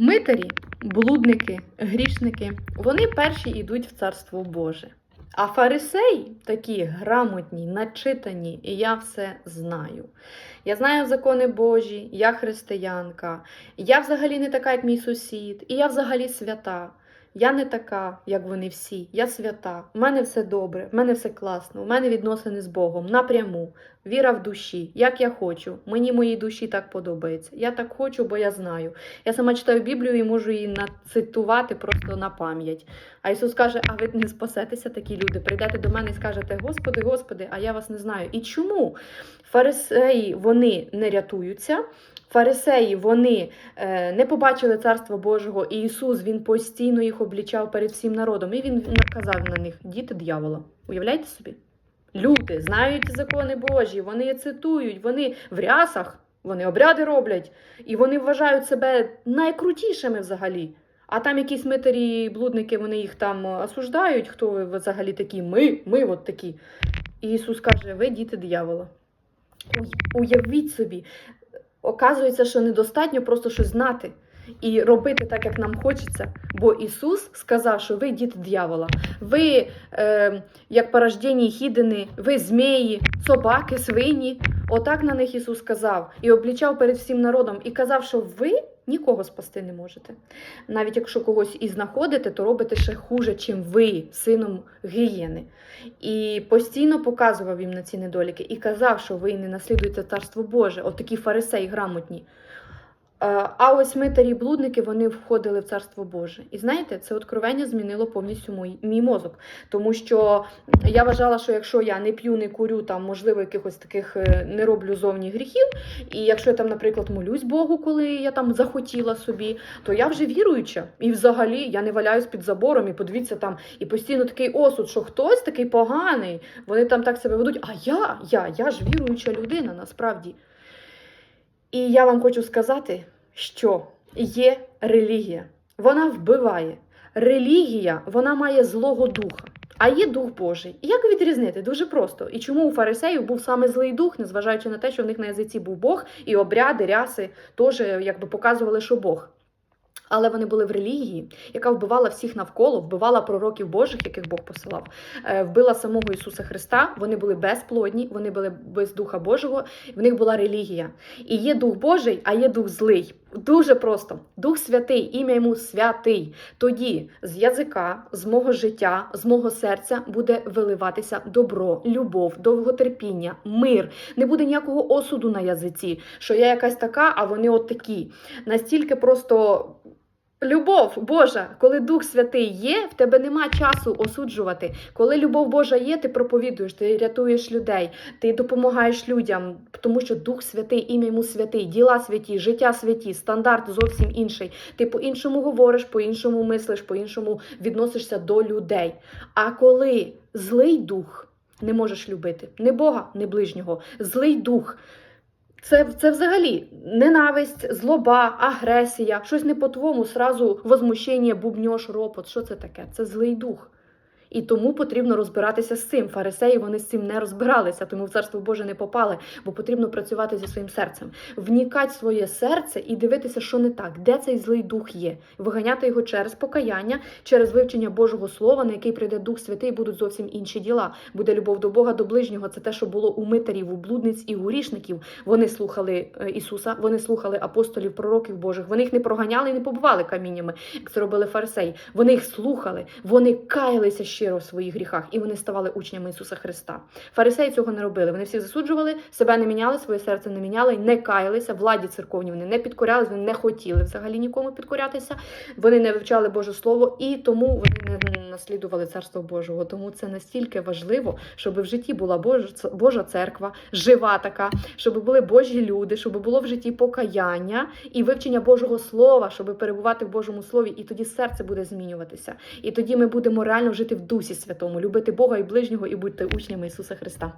Митарі, блудники, грішники, вони перші йдуть в Царство Боже. А фарисеї такі грамотні, начитані, і я все знаю. Я знаю закони Божі, я християнка, я взагалі не така, як мій сусід, і я взагалі свята. Я не така, як вони всі. Я свята. У мене все добре, в мене все класно, у мене відносини з Богом напряму, віра в душі, як я хочу. Мені моїй душі так подобається. Я так хочу, бо я знаю. Я сама читаю Біблію і можу її нацитувати просто на пам'ять. А Ісус каже: А ви не спасетеся, такі люди. Прийдете до мене і скажете: Господи, Господи, а я вас не знаю. І чому фарисеї вони не рятуються? Фарисеї вони е, не побачили царства Божого, і Ісус він постійно їх облічав перед всім народом. І він наказав на них діти дьявола. Уявляєте собі? Люди знають закони Божі, вони цитують, вони в рясах, вони обряди роблять, і вони вважають себе найкрутішими взагалі. А там якісь митарі, блудники, вони їх там осуждають, хто ви взагалі такі, ми, ми от такі. І Ісус каже: ви діти диявола. Уявіть собі, оказується, що недостатньо просто щось знати і робити так, як нам хочеться. Бо Ісус сказав, що ви діти дьявола, ви е, як порождені хідини, ви змії, собаки, свині. Отак на них Ісус сказав і облічав перед всім народом, і казав, що ви нікого спасти не можете. Навіть якщо когось і знаходите, то робите ще хуже, чим ви, сином гієни. І постійно показував їм на ці недоліки і казав, що ви не наслідуєте царство Боже, от фарисеї грамотні. Е, А ось митарі і блудники вони входили в царство Боже. І знаєте, це откровення змінило повністю мій, мій мозок. Тому що я вважала, що якщо я не п'ю, не курю, там можливо якихось таких е, не роблю зовні гріхів. І якщо я там, наприклад, молюсь Богу, коли я там захотіла собі, то я вже віруюча. І взагалі я не валяюсь під забором і подивіться там, і постійно такий осуд, що хтось такий поганий, вони там так себе ведуть. А я, я, я ж віруюча людина насправді. І я вам хочу сказати, що є релігія. Вона вбиває. Релігія вона має злого духа, а є дух Божий. І як відрізнити? Дуже просто. І чому у фарисеїв був саме злий дух, незважаючи на те, що в них на язиці був Бог, і обряди, ряси теж якби показували, що Бог. Але вони були в релігії, яка вбивала всіх навколо, вбивала пророків Божих, яких Бог посилав, е, вбила самого Ісуса Христа. Вони були безплодні, вони були без Духа Божого, в них була релігія. І є Дух Божий, а є Дух злий. Дуже просто. Дух святий, ім'я йому святий. Тоді з язика, з мого життя, з мого серця буде виливатися добро, любов, довготерпіння, мир. Не буде ніякого осуду на язиці, що я якась така, а вони от такі. Настільки просто. Любов Божа, коли Дух Святий є, в тебе нема часу осуджувати. Коли любов Божа є, ти проповідуєш, ти рятуєш людей, ти допомагаєш людям, тому що Дух Святий, ім'я йому святий, діла святі, життя святі, стандарт зовсім інший. Ти по-іншому говориш, по-іншому мислиш, по-іншому відносишся до людей. А коли злий дух не можеш любити, не Бога, не ближнього, злий дух. Це, це взагалі ненависть, злоба, агресія, щось не по-твому, сразу возмущення, бубньош, ропот. Що це таке? Це злий дух. І тому потрібно розбиратися з цим. Фарисеї вони з цим не розбиралися, тому в царство Боже не попали, бо потрібно працювати зі своїм серцем, внікати своє серце і дивитися, що не так, де цей злий дух є, виганяти його через покаяння, через вивчення Божого Слова, на який прийде Дух Святий, будуть зовсім інші діла. Буде любов до Бога, до ближнього. Це те, що було у митарів, у блудниць і у грішників. Вони слухали е, Ісуса, вони слухали апостолів, пророків Божих. Вони їх не проганяли і не побивали каміннями, як це робили фарисеї. Вони їх слухали, вони каялися щиро в своїх гріхах, і вони ставали учнями Ісуса Христа. Фарисеї цього не робили. Вони всі засуджували, себе не міняли, своє серце не міняли, не каялися, владі церковні вони не підкорялись, вони не хотіли взагалі нікому підкорятися. Вони не вивчали Боже Слово і тому вони не наслідували Царство Божого. Тому це настільки важливо, щоб в житті була Божа церква, жива така, щоб були Божі люди, щоб було в житті покаяння і вивчення Божого Слова, щоб перебувати в Божому Слові, і тоді серце буде змінюватися. І тоді ми будемо реально жити в Дусі Святому, любити Бога і ближнього і бути учнями Ісуса Христа.